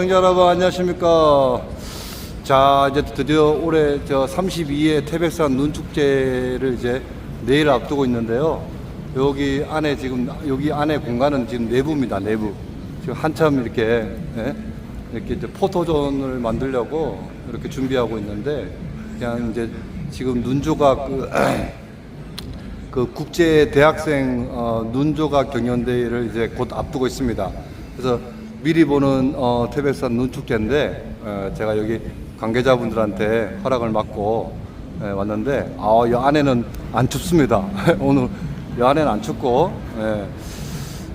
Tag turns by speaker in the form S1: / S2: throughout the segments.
S1: 시청자 여러분 안녕하십니까. 자 이제 드디어 올해 저 32회 태백산 눈축제를 이제 내일 앞두고 있는데요. 여기 안에 지금 여기 안에 공간은 지금 내부입니다. 내부. 지금 한참 이렇게 예? 이렇게 이제 포토존을 만들려고 이렇게 준비하고 있는데 그냥 이제 지금 눈조각 그, 그 국제 대학생 어, 눈조각 경연대회를 이제 곧 앞두고 있습니다. 그래서 미리 보는 어, 태백산 눈축제인데 어, 제가 여기 관계자분들한테 허락을 받고 예, 왔는데 아, 이 안에는 안 춥습니다. 오늘 이 안에는 안 춥고 예.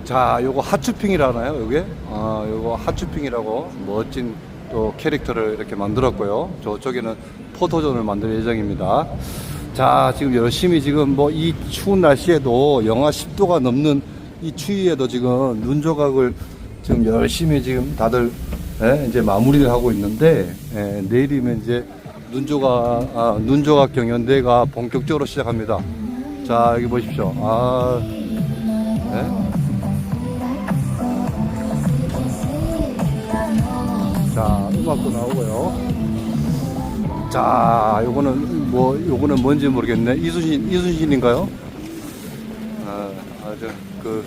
S1: 자, 요거 하추핑이라나요, 요게? 아, 요거 하추핑이라고 멋진 또 캐릭터를 이렇게 만들었고요. 저쪽에는 포토존을 만들 예정입니다. 자, 지금 열심히 지금 뭐 이 추운 날씨에도 영하 10도가 넘는 이 추위에도 지금 눈 조각을 지금 열심히 지금 다들 예, 이제 마무리를 하고 있는데 예, 내일이면 이제 눈조각 아, 눈조각 경연대가 본격적으로 시작합니다. 자, 여기 보십시오. 아, 예? 자, 음악도 나오고요. 자, 요거는 뭐, 요거는 뭔지 모르겠네. 이순신, 이순신인가요? 아, 아주 그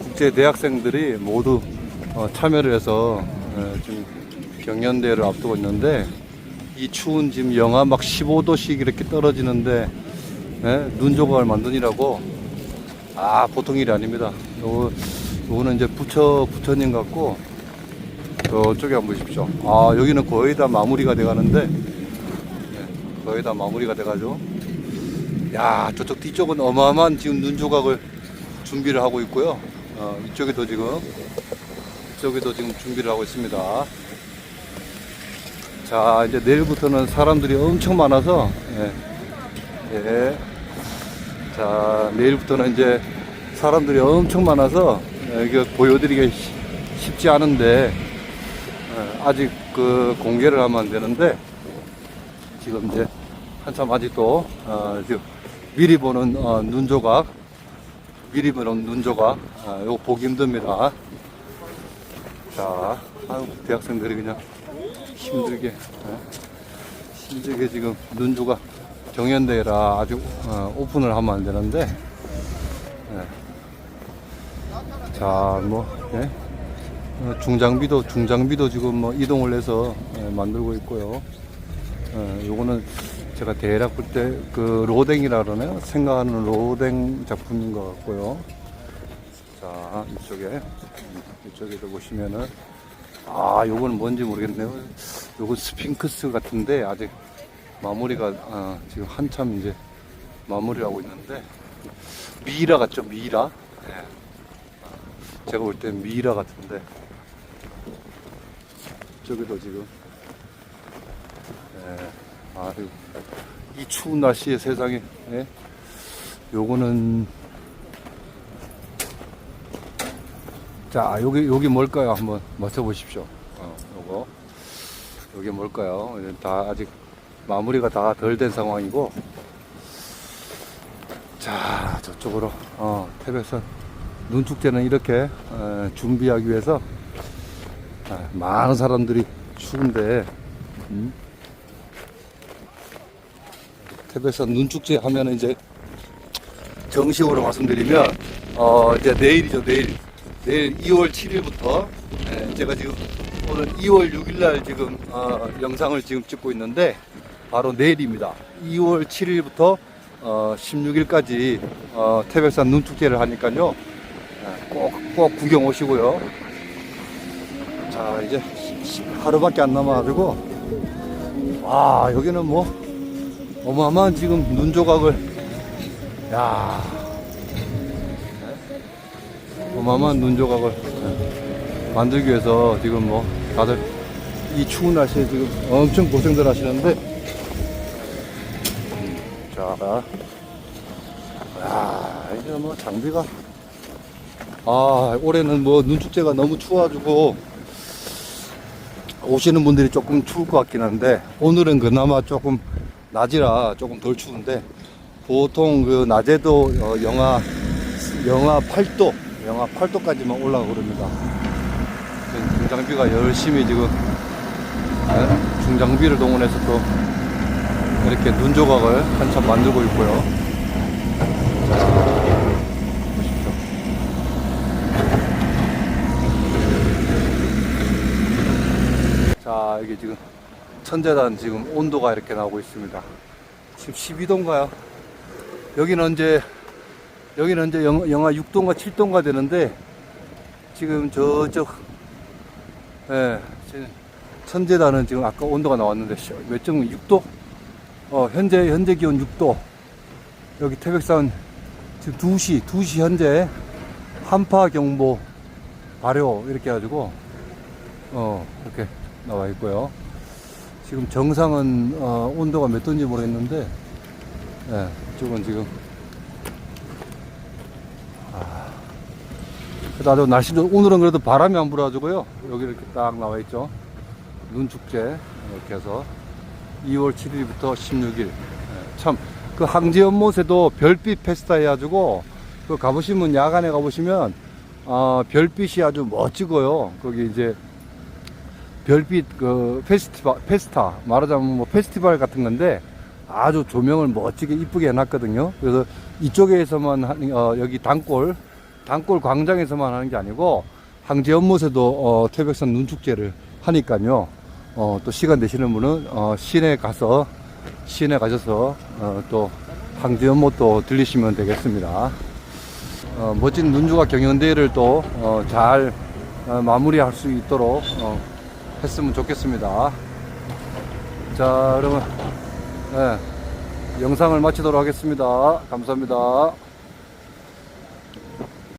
S1: 국제 대학생들이 모두 어, 참여를 해서 어, 지금 경연대회를 앞두고 있는데 이 추운 지금 영하 막 15도씩 이렇게 떨어지는데 예? 눈 조각을 만드니라고 아 보통 일이 아닙니다. 요거 요거는 이제 부처 부처님 같고 저쪽에 한번 보십시오. 아, 여기는 거의 다 마무리가 돼 가는데, 네, 거의 다 마무리가 돼가지고, 야, 저쪽 뒤쪽은 어마어마한 지금 눈 조각을 준비를 하고 있고요. 어, 이쪽에도 지금, 이쪽에도 지금 준비를 하고 있습니다. 자, 이제 내일부터는 사람들이 엄청 많아서, 예, 예. 자, 내일부터는 이제 사람들이 엄청 많아서, 예, 이거 보여드리기 쉽- 쉽지 않은데, 예, 아직 그 공개를 하면 안 되는데 지금 이제 한참 아직도 어, 지금 미리 보는 어, 눈 조각 미리 보는 눈 조각 아, 이거 보기 힘듭니다. 자, 아유, 대학생들이 그냥 힘들게 예, 힘들게 지금 눈조각 정연대회라 아직 어, 오픈을 하면 안 되는데 예. 자, 뭐 예? 어, 중장비도 중장비도 지금 뭐 이동을 해서 예, 만들고 있고요. 어, 요거는 제가 대략 볼때그 로댕이라 그러나요? 생각하는 로댕 작품인 것 같고요. 자 이쪽에 음, 이쪽에도 보시면은 아 요거는 뭔지 모르겠네요. 요거 스핑크스 같은데 아직 마무리가 아, 지금 한참 이제 마무리를 하고 있는데 미이라 같죠 미이라? 예. 제가 볼땐 미이라 같은데 저기도 지금 예, 아유, 이 추운 날씨에 세상에 예? 요거는 자 여기 여기 뭘까요? 한번 맞춰 보십시오. 어, 요거. 여기 뭘까요? 다 아직 마무리가 다 덜 된 상황이고. 자 저쪽으로 어, 태백산 눈축제는 이렇게 어, 준비하기 위해서 아, 많은 사람들이 추운데 음? 태백산 눈축제 하면 이제 정식으로 말씀드리면 어 이제 내일이죠 내일 내일 2월 7일부터 제가 지금 오늘 2월 6일날 지금 어, 영상을 지금 찍고 있는데 바로 내일입니다. 2월 7일부터 어, 16일까지 어, 태백산 눈축제를 하니까요. 꼭꼭 구경 오시고요. 자 이제 하루밖에 안 남아가지고 와 여기는 뭐 어마어마한 지금 눈 조각을 야 어마어마한 눈 조각을 예, 만들기 위해서 지금 뭐 다들 이 추운 날씨에 지금 엄청 고생들 하시는데. 음, 자. 야, 이제 뭐 장비가. 아 올해는 뭐 눈축제가 너무 추워가지고 오시는 분들이 조금 추울 것 같긴 한데 오늘은 그나마 조금 낮이라 조금 덜 추운데 보통 그 낮에도 어, 영하 영하 8도 영하 8도까지만 올라가 그럽니다. 중장비가 열심히 지금 예, 중장비를 동원해서 또 이렇게 눈 조각을 한참 만들고 있고요. 자, 여기 지금 천재단 지금 온도가 이렇게 나오고 있습니다. 지금 12도인가요? 여기는 이제 여기는 이제 영, 영하 6도인가 7도인가 되는데 지금 저쪽 예, 천재단은 지금 아까 온도가 나왔는데 시- 몇 점? 6도? 어, 현재 현재 기온 6도. 여기 태백산 지금 2시 2시 현재 한파 경보 발효 이렇게 해가지고 어 이렇게 나와 있고요. 지금 정상은 어, 온도가 몇 도인지 모르겠는데 예, 이쪽은 지금 나도 날씨도 오늘은 그래도 바람이 안 불어가지고요. 여기 이렇게 딱 나와 있죠. 눈 축제 이렇게 해서 2월 7일부터 16일. 참 그 항제 연못에도 별빛 페스타 해가지고 그 가보시면 야간에 가보시면 아 별빛이 아주 멋지고요. 거기 이제 별빛 그 페스티벌 페스타 말하자면 뭐 페스티벌 같은 건데 아주 조명을 멋지게 이쁘게 해놨거든요. 그래서 이쪽에서만 하는 어, 여기 단골 단골 광장에서만 하는 게 아니고 항제 연못에도 어, 태백산 눈축제를 하니까요. 어, 또 시간 되시는 분은 어, 시내 가서 시내 가셔서 어, 또 항제 연못도 들리시면 되겠습니다. 어, 멋진 눈주가 경연대회를 또 어, 잘 어, 마무리할 수 있도록 어, 했으면 좋겠습니다. 자, 그러면 예, 영상을 마치도록 하겠습니다. 감사합니다.